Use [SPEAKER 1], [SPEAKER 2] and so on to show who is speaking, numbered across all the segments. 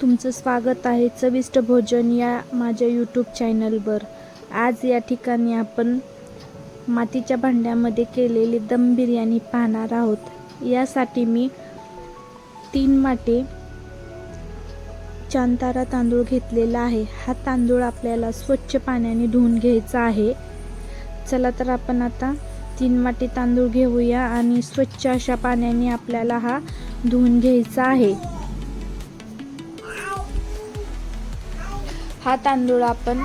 [SPEAKER 1] तुमचं स्वागत आहे चविष्ट भोजन या माझ्या यूट्यूब चॅनलवर आज या ठिकाणी आपण मातीच्या भांड्यामध्ये केलेली दम बिर्याणी पाहणार आहोत. यासाठी मी तीन माटे चांतारा तांदूळ घेतलेला आहे. हा तांदूळ आपल्याला स्वच्छ पाण्याने धुवून घ्यायचा आहे. चला तर आपण आता तीन माटे तांदूळ घेऊया आणि स्वच्छ अशा पाण्याने आपल्याला हा धुवून घ्यायचा आहे. हा तांदूळ आपण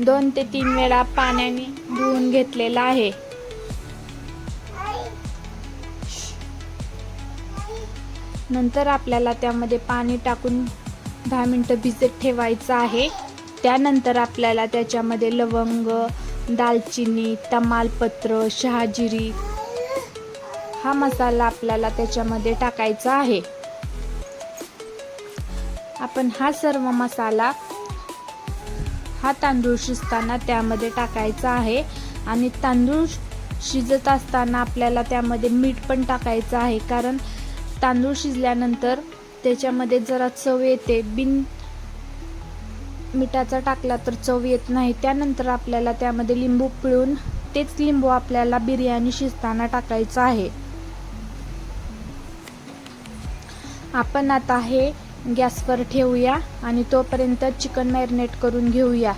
[SPEAKER 1] दोन ते तीन वेळा पाण्याने धुवून घेतलेला आहे. नंतर आपल्याला त्यामध्ये पाणी टाकून दहा मिनटं भिजत ठेवायचं आहे. त्यानंतर आपल्याला त्याच्यामध्ये लवंग दालचिनी तमालपत्र शहाजिरी हा मसाला आपल्याला त्याच्यामध्ये टाकायचा आहे. आपण हा सर्व मसाला हा तांदूळ शिजताना त्यामध्ये टाकायचा आहे. आणि तांदूळ शिजत असताना आपल्याला त्यामध्ये मीठ पण टाकायचं आहे. कारण तांदूळ शिजल्यानंतर त्याच्यामध्ये जरा चव येते. बिन मिठाचा टाकला तर चव येत नाही. त्यानंतर आपल्याला त्यामध्ये लिंबू पिळून तेच लिंबू आपल्याला बिर्याणी शिजताना टाकायचं आहे. आपण आता हे गॅसवर ठेवूया आणि तोपर्यंत चिकन मॅरिनेट करून घेऊया.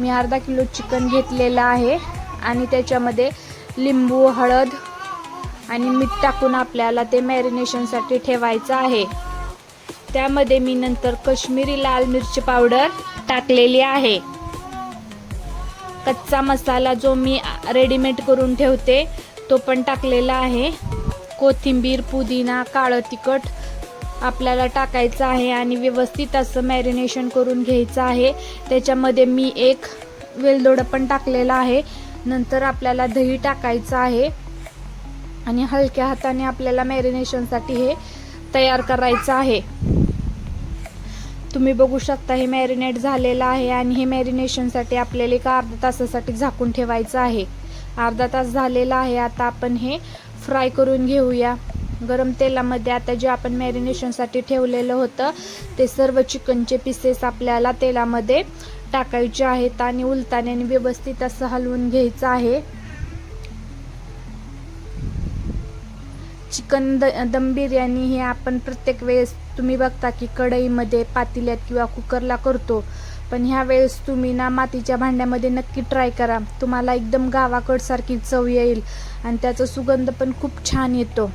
[SPEAKER 1] मी अर्धा किलो चिकन घेतलेलं आहे आणि त्याच्यामध्ये लिंबू हळद आणि मीठ टाकून आपल्याला ते मॅरिनेशनसाठी ठेवायचं आहे. त्यामध्ये मी नंतर कश्मीरी लाल मिरची पावडर टाकलेली आहे. कच्चा मसाला जो मी रेडीमेड करून ठेवते तो पण टाकलेला आहे. कोथिंबीर पुदिना काळं तिखट आपल्याला टाकायचं आहे आणि व्यवस्थित असं मॅरिनेशन करून घ्यायचं आहे. त्याच्यामध्ये मी एक वेलदोडं पण टाकलेलं आहे. नंतर आपल्याला दही टाकायचं आहे. आणि हलक्या हाताने आपल्याला मॅरिनेशनसाठी हे तयार करायचं आहे. तुम्ही बघू शकता हे मॅरिनेट झालेलं आहे आणि हे मॅरिनेशनसाठी आपल्याला एका अर्धा तासासाठी झाकून ठेवायचं आहे. अर्धा तास झालेला आहे. आता आपण हे फ्राय करून घेऊया. गरम तेलामध्ये आता जे आपण मॅरिनेशनसाठी ठेवलेलं होतं ते सर्व चिकनचे पीसेस आपल्याला तेलामध्ये टाकायचे आहेत आणि उलताने व्यवस्थित असं हलवून घ्यायचं आहे. चिकन द दम बिर्याणी हे आपण प्रत्येक वेळेस तुम्ही बघता की कढईमध्ये पातेल्यात किंवा कुकरला करतो. पण ह्या वेळेस तुम्ही ना मातीच्या भांड्यामध्ये नक्की ट्राय करा. तुम्हाला एकदम गावाकडसारखी चव येईल आणि त्याचा सुगंध पण खूप छान येतो.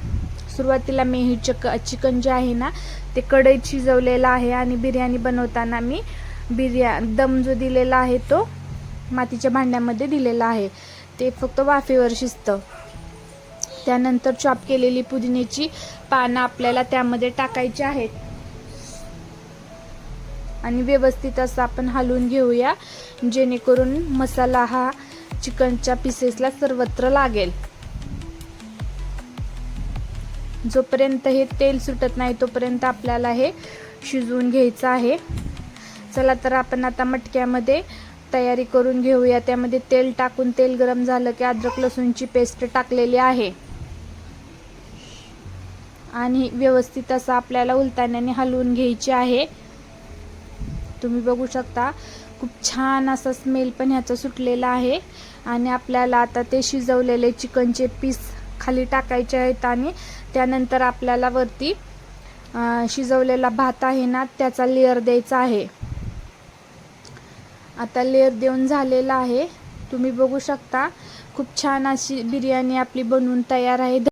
[SPEAKER 1] सुरुवातीला मी ही चिकन जे आहे ना ते कढईत शिजवलेलं आहे आणि बिर्याणी बनवताना मी बिर्या दम जो दिलेला आहे तो मातीच्या भांड्यामध्ये दिलेला आहे. ते फक्त वाफेवर शिजतं. त्यानंतर चॉप केलेली पुदिन्याची पानं आपल्याला त्यामध्ये टाकायची आहेत. आणि व्यवस्थित असं आपण हलवून घेऊया जेणेकरून मसाला हा चिकनच्या पीसेसला सर्वत्र लागेल. जोपर्यंत हे तेल सुटत नाही तोपर्यंत आपल्याला हे शिजवून घ्यायचं आहे. चला तर आपण आता मटक्यामध्ये तयारी करून घेऊया. त्यामध्ये तेल टाकून तेल गरम झालं की अद्रक लसूणची पेस्ट टाकलेली आहे. आणि व्यवस्थित असं आपल्याला उलताण्याने हलवून घ्यायची आहे. तुम्ही बघू शकता खूप छान असा स्मेल पण ह्याचा सुटलेला आहे. आणि आपल्याला आता ते शिजवलेले चिकनचे पीस खाली टाकायचे आहेत आणि त्यानंतर आपल्याला वरती शिजवलेला भात आहे ना त्याचा लेअर द्यायचा आहे. आता लेअर देऊन झालेला आहे. तुम्ही बघू शकता खूप छान अशी बिर्याणी आपली बनवून तयार आहे.